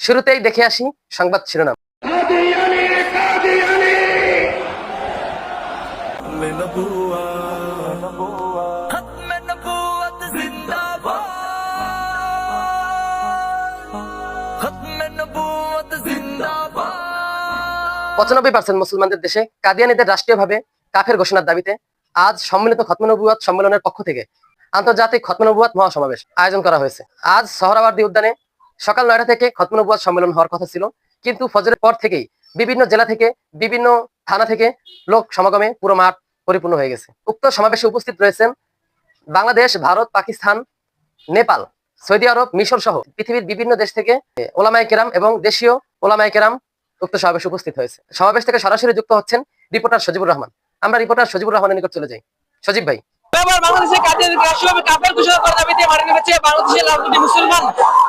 শুরুতেই দেখে আসি সংবাদ শিরোনাম। পঁচানব্বই পার্সেন্ট মুসলমানদের দেশে কাদিয়ানিদের রাষ্ট্রীয়ভাবে কাফের ঘোষণার দাবিতে আজ সম্মিলিত খতমনবুয়াদ সম্মেলনের পক্ষ থেকে আন্তর্জাতিক খতমনবুয়াদ মহাসমাবেশ আয়োজন করা হয়েছে। আজ সহরাবার্দী উদ্যানে সকাল নয়টা থেকে খতমনবুয়াত সম্মেলন হওয়ার কথা ছিল। কিন্তু ফজরের পর থেকেই বিভিন্ন জেলা থেকে, বিভিন্ন থানা থেকে লোক সমাগমে পুরো মাঠ পরিপূর্ণ হয়ে গেছে। উক্ত সমাবেশে উপস্থিত রয়েছেন বাংলাদেশ, ভারত, পাকিস্তান, নেপাল, সৌদি আরব, মিশর সহ পৃথিবীর বিভিন্ন দেশ থেকে ওলামাই কেরাম এবং দেশীয় ওলামাই কেরাম উক্ত সমাবেশে উপস্থিত হয়েছে। সমাবেশ থেকে সরাসরি যুক্ত হচ্ছেন রিপোর্টার সজিবুর রহমান। আমরা রিপোর্টার সজিবুর রহমানের নিকট চলে যাই। সজীব ভাই। এবার বাংলাদেশের কাজের রাষ্ট্রীয়ভাবে কাপের ঘোষণা বাংলাদেশের রাজনীতি মুসলমান।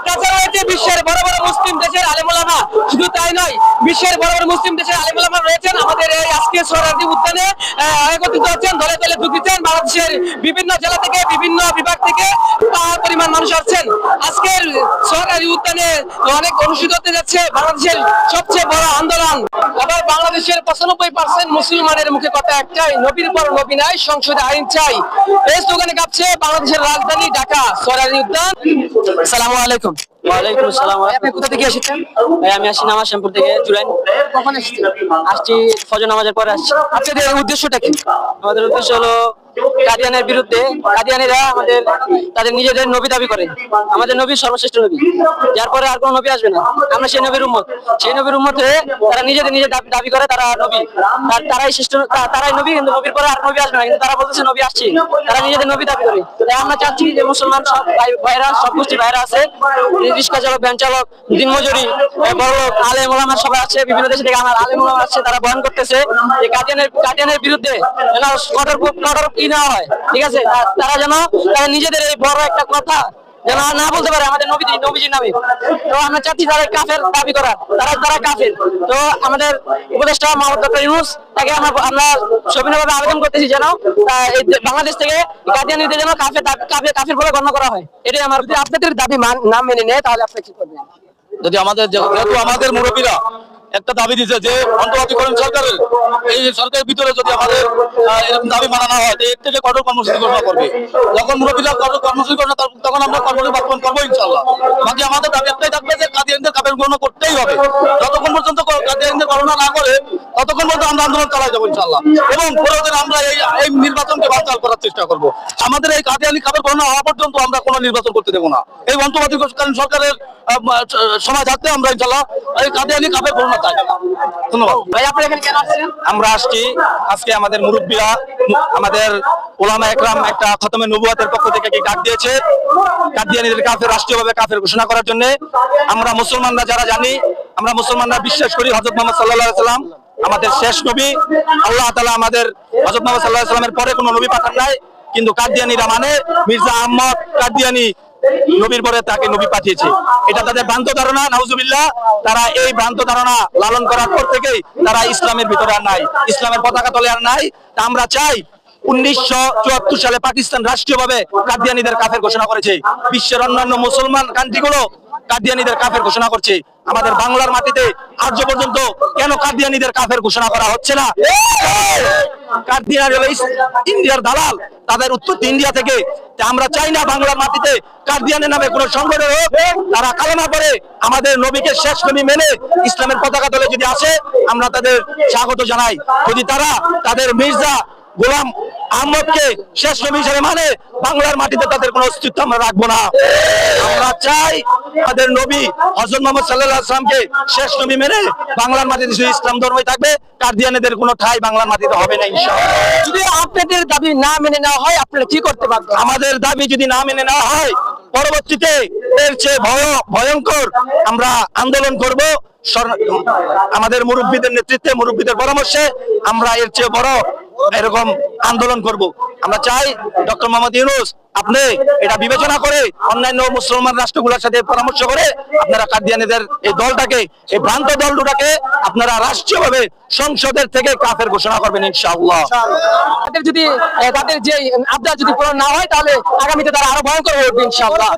তাছাড়া রয়েছে বিশ্বের বড় বড় মুসলিম দেশের আলেমুলামা, শুধু তাই নয় বিশ্বের বড় বড় মুসলিম দেশের আলেমুলামা রয়েছেন। আমাদের এই আজকে সোহরাদি উদ্যানে একত্রিত হচ্ছেন, দলে দলে দিচ্ছেন। বাংলাদেশের বিভিন্ন জেলা থেকে, বিভিন্ন বিভাগ থেকে পরিমাণ মানুষ আসছেন। আজকের সোহরাদি উদ্যানে অনেক অনুষ্ঠিত হতে যাচ্ছে। বাংলাদেশের সবচেয়ে বড় আন্দোলন। আবার বাংলাদেশের পঁচানব্বই পার্সেন্ট মুসলমানের মুখে কথা একটাই, নবীর পর নবী নাই, সংসদে আইন চাই। এই স্লোগানে কাঁপছে বাংলাদেশের রাজধানী ঢাকা সরারি উদ্যান। সালামু আলাইকুম। ওয়ালাইকুম আসসালাম আপনি কোথা থেকে এসেছেন? ভাই আমি আসি নামাজ শ্যামপুর থেকে জুরাইন কখন এসেছেন? আসছি ফজর নামাজের পরে আসছি। আপনাদের উদ্দেশ্যটা কি? আমাদের উদ্দেশ্য হলো কাদিয়ানের বিরুদ্ধে কাদিয়ানিরা আমাদের তাদের নিজেদের নবী দাবি করে। আমাদের নবী সর্বশ্রেষ্ঠ নবী। যার পরে আর কোনো নবী আসবে না। আমরা সেই নবীর উম্মত। সেই নবীর উম্মত হয়ে তারা নিজেদের নিজে দাবি- করে, তারা নবী। তার- তারাই শ্রেষ্ঠ তারাই নবী, কিন্তু নবীর পরে আর নবী আসবে না। কিন্তু তারা বলতেছে নবী আসছে। তারা নিজেদের নবী দাবি করে। তাই আমরা চাচ্ছি যে মুসলমান সব ভাই- ভাইরা, সব গোষ্ঠী ভাইরা আছে। রিক্সা চালক, ভ্যান চালক দিনমজুরি এ বড় লোক, আলেম ওলামা সবাই আছে। বিভিন্ন দেশ থেকে আমার আলেম ওলামা আছে, তারা বহন করতেছে যে কাদিয়ানের কাদিয়ানের বিরুদ্ধে কঠোর কঠোর কি না হয়? ঠিক আছে? তারা যেন নিজেদের এই বড় একটা কথা যেন না বলতে পারে আমাদের নবীজি নামে। তো আমরা চাচ্ছি কাফের দাবি করা তারা তারা কাফের, তো আমাদের উপদেষ্টা মোহাম্মদ ডক্টর ইউনুস, তাকে আমরা সবিনয়ভাবে আবেদন করতেছি যেন বাংলাদেশ থেকে কাদিয়ানিদের যেন কাফের কাফের কাফের বলে গণ্য করা হয়। এটাই আমার আপনাদের দাবি না মেনে নেয়, তাহলে আপনি কি করবেন? যদি আমাদের যেহেতু আমাদের মুরব্বীরা একটা দাবি দিচ্ছে যে অন্তর্বর্তীকরণ সরকারের। এই সরকারের ভিতরে যদি আমাদের এরকম দাবি মানা না হয় এর থেকে কঠোর কর্মসূচি ঘোষণা করবে। যখন মুরব্বীরা কঠোর কর্মসূচি ঘোষণা তখন আমরা কর্মসূচি বাস্তবায়ন করব ইনশাল্লাহ বাকি আমাদের দাবি একটাই থাকবে যে কাদিয়ানদের কাপের গ্রহণ করতেই হবে। যতক্ষণ পর্যন্ত কাদিয়ানদের গণনা না করে ততক্ষণ পর্যন্ত আমরা আন্দোলন চালাই যাব ইনশাল্লাহ এবং প্রয়োজন আমরা এই এই নির্বাচনকে বানচাল করার চেষ্টা করব। আমাদের এই কাদিয়ানি কাপের গণনা হওয়া পর্যন্ত আমরা কোনো নির্বাচন করতে দেবো না। এই অন্তর্বর্তীকালীন সরকারের সময় থাকতে আমরা ইনশাল্লাহ এই কাদিয়ানি কাপের গণনা চাই। ধন্যবাদ। ভাই আপনি এখানে কেন আসছেন? আমরা আসছি। আজকে আমাদের মুরব্বীরা আমাদের ওলামা একরাম একটা খতমে নবুয়াতের পক্ষ থেকে ডাক দিয়েছে? কাফের রাষ্ট্রীয়ভাবে কাফের ঘোষণা করার জন্য আমরা মুসলমানরা যারা জানি, আমরা মুসলমানরা বিশ্বাস করি হজরত মোহাম্মদ সাল্লাহ সাল্লাম আমাদের শেষ নবী। আল্লাহ তালা আমাদের হজরত মোহাম্মদ সাল্লাহ সাল্লামের পরে কোনো নবী পাঠান নাই, কিন্তু কাদিয়ানিরা মানে মির্জা আহমদ কাদিয়ানি নবীর পরে তাকে নবী পাঠিয়েছে। এটা তাদের ভ্রান্ত ধারণা, নাউজুবিল্লাহ। তারা এই ভ্রান্ত ধারণা লালন করার পর থেকেই তারা ইসলামের ভিতরে আর নাই, ইসলামের পতাকা তলে আর নাই। তা আমরা চাই উনিশশো চুয়াত্তর সালে পাকিস্তান রাষ্ট্রীয়ভাবে কাদিয়ানিদের কাফের ঘোষণা করেছে। বিশ্বের অন্যান্য মুসলমান কান্ট্রিগুলো কাদিয়ানিদের কাফের ঘোষণা করছে। আমাদের বাংলার মাটিতে আজ পর্যন্ত কেন কাদিয়ানিদের কাফের ঘোষণা করা হচ্ছে না? ইন্ডিয়ার দালাল, তাদের ইন্ডিয়া থেকে। আমরা চাই না বাংলার মাটিতে নামে কোন সংগঠন হোক। তারা কালেমা করে আমাদের নবীকে শেষ মেনে ইসলামের পতাকা তলে যদি আসে, আমরা তাদের স্বাগত জানাই। যদি তারা তাদের মির্জা গোলাম আহমদকে শেষ নবী হিসেবে মানে বাংলার মাটিতে তাদের কোনো অস্তিত্ব আমরা রাখব না। আমরা চাই তাদের নবী হজরত মোহাম্মদ সাল্লাহ আসলামকে শেষ নবী মেনে বাংলার মাটিতে শুধু ইসলাম ধর্মই থাকবে কাদিয়ানেদের কোনো ঠাই বাংলার মাটিতে হবে না যদি আপনাদের দাবি না মেনে নেওয়া হয় আপনারা কি করতে পারবেন? আমাদের দাবি যদি না মেনে নেওয়া হয় পরবর্তীতে এর চেয়ে ভয় ভয়ঙ্কর আমরা আন্দোলন করব। আমাদের মুরব্বীদের নেতৃত্বে, মুরব্বীদের পরামর্শে আমরা এর চেয়ে বড় এরকম আন্দোলন করব। আমরা চাই ডক্টর মোহাম্মদ ইউনুস আপনি এটা বিবেচনা করে অন্যান্য মুসলমান রাষ্ট্রগুলোর সাথে পরামর্শ করে আপনারা কাদিয়ানিদের এই দলটাকে, এই ভ্রান্ত দল দুটাকে আপনারা রাষ্ট্রীয়ভাবে সংসদের থেকে কাফের ঘোষণা করবেন ইনশাআল্লাহ। তাদের যদি তাদের যে আবদার যদি পূরণ না হয় তাহলে আগামীতে তারা আরও ভয়ঙ্কর হয়ে উঠবে ইনশাআল্লাহ।